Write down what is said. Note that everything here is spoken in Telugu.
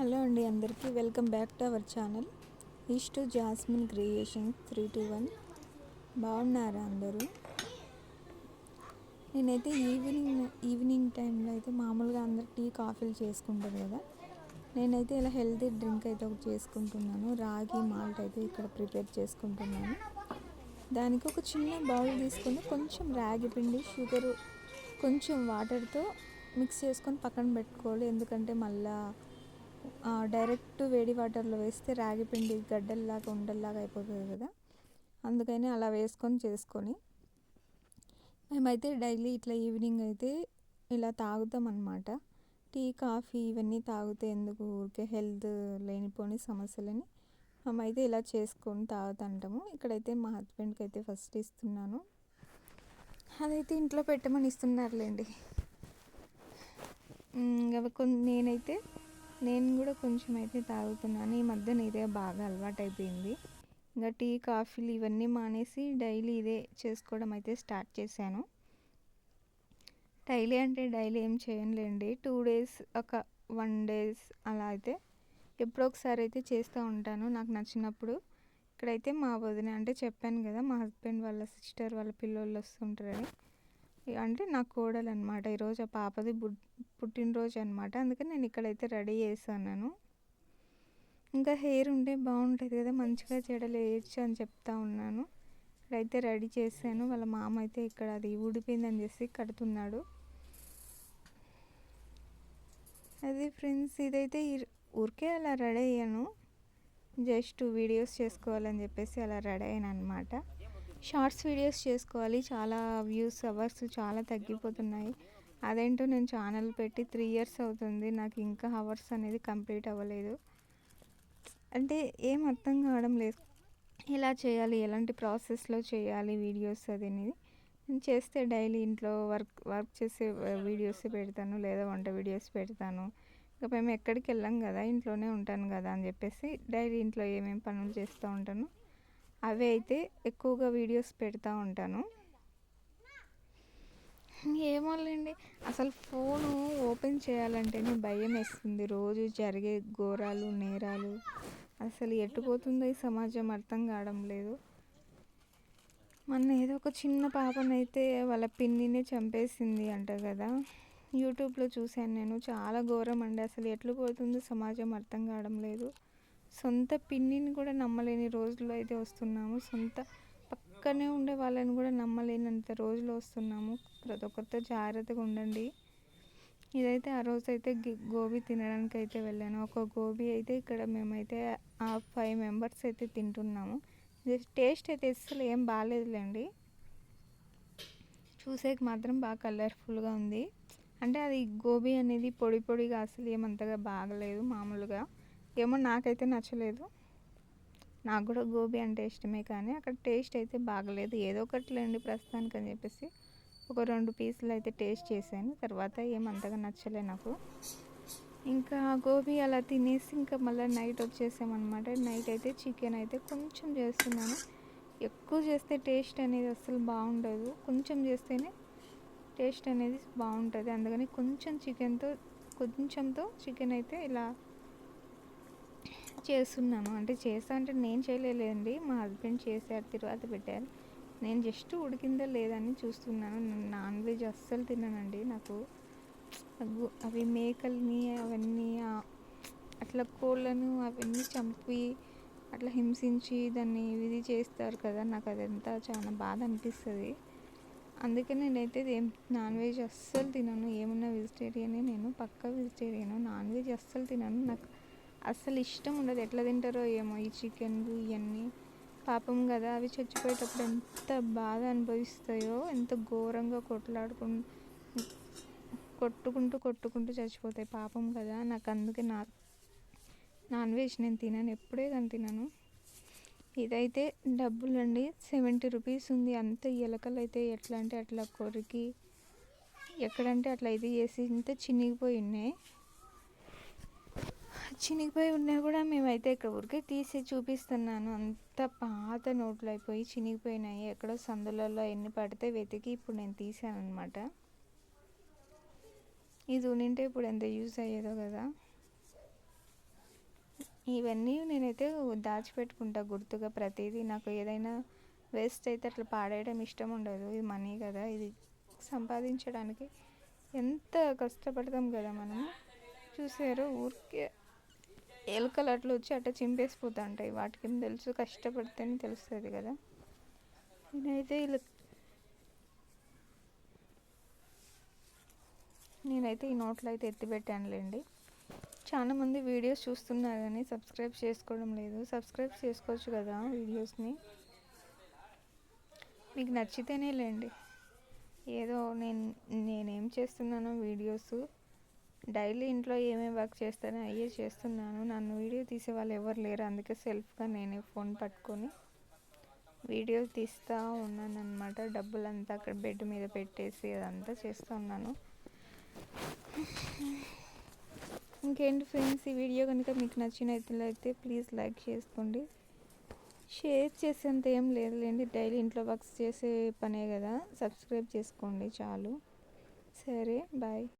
హలో అండి అందరికీ welcome back to our channel. East to Jasmine creation three two one. బాగున్నారా అందరూ? నేనైతే ఈవినింగ్ ఈవినింగ్ టైంలో అయితే మామూలుగా అందరు టీ కాఫీలు చేసుకుంటారు కదా. నేనైతే ఇలా హెల్తీ డ్రింక్ అయితే ఒకటి చేసుకుంటున్నాను. రాగి మాల్ట్ అయితే ఇక్కడ ప్రిపేర్ చేసుకుంటున్నాను. దానికి ఒక చిన్న బౌల్ తీసుకొని కొంచెం రాగి పిండి షుగర్ కొంచెం వాటర్తో మిక్స్ చేసుకొని పక్కన పెట్టుకోవాలి. ఎందుకంటే మళ్ళీ డైరెక్ట్ వేడి వాటర్లో వేస్తే రాగి పిండి గడ్డల్లాగా ఉండల్లాగా అయిపోతుంది కదా. అందుకని అలా వేసుకొని చేసుకొని మేమైతే డైలీ ఇట్లా ఈవినింగ్ అయితే ఇలా తాగుతాం అన్నమాట టీ కాఫీ ఇవన్నీ తాగితే ఎందుకు ఊరికే హెల్త్ లేనిపోని సమస్యలని మేమైతే ఇలా చేసుకొని తాగుతుంటాము. ఇక్కడైతే మా హస్బెండ్కి అయితే ఫస్ట్ ఇస్తున్నాను. అదైతే ఇంట్లో పెట్టమని ఇస్తున్నారులేండి. ఇంకా కొన్ని నేనైతే నేను కూడా కొంచెం అయితే తాగుతున్నాను. ఈ మధ్యన ఇదే బాగా అలవాటు అయిపోయింది ఇంకా టీ కాఫీలు ఇవన్నీ మానేసి డైలీ ఇదే చేసుకోవడం అయితే స్టార్ట్ చేశాను. డైలీ అంటే డైలీ ఏం చేయనులేండి. టూ డేస్ ఒక వన్ డేస్ అలా అయితే ఎప్పుడో ఒకసారి అయితే చేస్తూ ఉంటాను నాకు నచ్చినప్పుడు. ఇక్కడైతే మా వదిన అంటే చెప్పాను కదా మా హస్బెండ్ వాళ్ళ సిస్టర్ వాళ్ళ పిల్లోళ్ళు వస్తుంటారని. అంటే నా కోడలు అనమాట ఈరోజు ఆ పాపది పుట్టినరోజు అనమాట అందుకని నేను ఇక్కడైతే రెడీ చేశాను ఇంకా హెయిర్ ఉంటే బాగుంటుంది కదా మంచిగా జడలు వేయచ్చు అని చెప్తా ఉన్నాను. ఇక్కడైతే రెడీ చేశాను. వాళ్ళ మామ అయితే ఇక్కడ అది ఊడిపోయిందని చేసి కడుతున్నాడు. అది ఫ్రెండ్స్ ఇదైతే ఇర్- ఊరికే అలా రెడీ అయ్యాను. జస్ట్ వీడియోస్ చేసుకోవాలని చెప్పేసి అలా రెడీ అయ్యాను అనమాట షార్ట్స్ వీడియోస్ చేసుకోవాలి. చాలా వ్యూస్ అవర్స్ చాలా తగ్గిపోతున్నాయి. అదేంటో నేను ఛానల్ పెట్టి త్రీ ఇయర్స్ అవుతుంది. నాకు ఇంకా అవర్స్ అనేది కంప్లీట్ అవ్వలేదు. అంటే ఏం అర్థం కావడం లేదు. ఎలా చేయాలి? ఎలాంటి ప్రాసెస్లో చేయాలి వీడియోస్ అది అనేది నేను చేస్తే డైలీ ఇంట్లో వర్క్ వర్క్ చేసే వీడియోస్ పెడతాను. లేదా వంట వీడియోస్ పెడతాను. ఇంకా మేము ఎక్కడికి వెళ్ళాం కదా? ఇంట్లోనే ఉంటాను కదా అని చెప్పేసి డైలీ ఇంట్లో ఏమేమి పనులు చేస్తూ ఉంటాను. అవి అయితే ఎక్కువగా వీడియోస్ పెడతా ఉంటాను. ఏమోలేండి. అసలు ఫోను ఓపెన్ చేయాలంటేనే భయం వేస్తుంది. రోజు జరిగే ఘోరాలు నేరాలు అసలు ఎట్టుపోతుందో ఈ సమాజం అర్థం కావడం లేదు. మొన్న ఏదో ఒక చిన్న పాపనైతే వాళ్ళ పిన్నినే చంపేసింది అంట కదా. యూట్యూబ్లో చూశాను నేను. చాలా ఘోరం అండి. అసలు ఎట్లు పోతుందో సమాజం అర్థం కావడం లేదు. సొంత పిన్నిని కూడా నమ్మలేని రోజుల్లో అయితే వస్తున్నాము. సొంత పక్కనే ఉండే వాళ్ళని కూడా నమ్మలేనంత రోజులు వస్తున్నాము. ప్రతి ఒక్కరితో జాగ్రత్తగా ఉండండి. ఇదైతే ఆ రోజు అయితే గి- గోబీ తినడానికి అయితే వెళ్ళాను. ఒక గోబీ అయితే ఇక్కడ మేమైతే ఆ ఫైవ్ మెంబర్స్ అయితే తింటున్నాము. జస్ట్ టేస్ట్ అయితే అసలు ఏం బాగాలేదులేండి చూసేకి మాత్రం బాగా కలర్ఫుల్గా ఉంది. అంటే అది గోబీ అనేది పొడి పొడిగా అసలు ఏమంతగా బాగలేదు మామూలుగా. ఏమో నాకైతే నచ్చలేదు. నాకు కూడా గోబీ అంటే ఇష్టమే కానీ అక్కడ టేస్ట్ అయితే బాగలేదు. ఏదో ఒకటి లేండి ప్రస్తుతానికి అని చెప్పేసి ఒక రెండు పీసులు అయితే టేస్ట్ చేశాను. తర్వాత ఏమంతగా నచ్చలే నాకు. ఇంకా గోబీ అలా తినేసి ఇంకా మళ్ళీ నైట్ వచ్చేసామన్నమాట. నైట్ అయితే చికెన్ అయితే కొంచెం చేస్తున్నాను. ఎక్కువ చేస్తే టేస్ట్ అనేది అస్సలు బాగుండదు. కొంచెం చేస్తేనే టేస్ట్ అనేది బాగుంటుంది. అందుకని కొంచెం చికెన్తో కొంచెంతో చికెన్ అయితే ఇలా చేస్తున్నాను. అంటే చేస్తా అంటే నేను చేయలేదండి మా హస్బెండ్ చేశారు తర్వాత పెట్టారు. నేను జస్ట్ ఉడికిందో లేదని చూస్తున్నాను. నాన్ వెజ్ అస్సలు తిన్నానండి నాకు. అవి మేకల్ని అవన్నీ అట్లా కోళ్ళను అవన్నీ చంపి అట్లా హింసించి దాన్ని ఇది చేస్తారు కదా నాకు అదంతా చాలా బాధ అనిపిస్తుంది. అందుకే నేనైతే ఏం నాన్ వెజ్ అస్సలు తినను. ఏమున్నా వెజిటేరియనే నేను పక్కా వెజిటేరియన్. నాన్ వెజ్ అస్సలు తినను. నాకు అస్సలు ఇష్టం ఉండదు. ఎట్లా తింటారో ఏమో ఈ చికెన్లు ఇవన్నీ పాపం కదా అవి చచ్చిపోయేటప్పుడు ఎంత బాధ అనుభవిస్తాయో ఎంత ఘోరంగా కొట్లాడుకుంటూ కొట్టుకుంటూ కొట్టుకుంటూ చచ్చిపోతాయి. పాపం కదా నాకు అందుకే నా నాన్ వెజ్ నేను తినను. ఎప్పుడే కానీ తినను. ఇదైతే డబ్బులండి. సెవెంటీ రూపీస్ ఉంది. అంత ఎలకలు అయితే ఎట్లా అంటే అట్లా కొరికి ఎక్కడంటే అట్లా ఇది చేసి ఇంత చినిగిపోయి ఉన్నాయి. చినిగిపోయి ఉన్నా కూడా మేమైతే ఇక్కడ ఊరికే తీసి చూపిస్తున్నాను. అంత పాత నోట్లు అయిపోయి చినిగిపోయినాయి. ఎక్కడో సందులలో ఎన్ని పడితే వెతికి ఇప్పుడు నేను తీసాను అనమాట ఇది ఉనింటే ఇప్పుడు ఎంత యూస్ అయ్యేదో కదా. ఇవన్నీ నేనైతే దాచిపెట్టుకుంటా గుర్తుగా ప్రతిదీ. నాకు ఏదైనా వేస్ట్ అయితే అట్లా పాడేయడం ఇష్టం ఉండదు. ఇది మనీ కదా. ఇది సంపాదించడానికి ఎంత కష్టపడతాం కదా మనం. చూసారు? ఊరికే ఎలుకలు అట్లా వచ్చి అట్లా చింపేసిపోతుంటాయి వాటికి ఏం తెలుసు కష్టపడితేనే తెలుస్తుంది కదా. నేనైతే ఇలా నేనైతే ఈ నోట్లో అయితే ఎత్తిపెట్టానులేండి చాలా మంది వీడియోస్ చూస్తున్నారు కానీ సబ్స్క్రైబ్ చేసుకోవడం లేదు. సబ్స్క్రైబ్ చేసుకోవచ్చు కదా వీడియోస్ని. మీకు నచ్చితేనే లేండి ఏదో నేను నేనేం చేస్తున్నానో వీడియోస్ డైలీ ఇంట్లో ఏమేమి వర్క్ చేస్తానో అయ్యే చేస్తున్నాను. నన్ను వీడియో తీసే వాళ్ళు ఎవరు లేరు. అందుకే సెల్ఫ్గా నేనే ఫోన్ పట్టుకొని వీడియో తీస్తూ ఉన్నాను అనమాట డబ్బులంతా అక్కడ బెడ్ మీద పెట్టేసి అదంతా చేస్తూ ఉన్నాను. ఇంకేంటి ఫ్రెండ్స్? ఈ వీడియో కనుక మీకు నచ్చినట్లయితే ప్లీజ్ లైక్ చేసుకోండి. షేర్ చేసేంత ఏం లేదులేండి. డైలీ ఇంట్లో వర్క్స్ చేసే పనే కదా. సబ్స్క్రైబ్ చేసుకోండి చాలు. సరే బాయ్.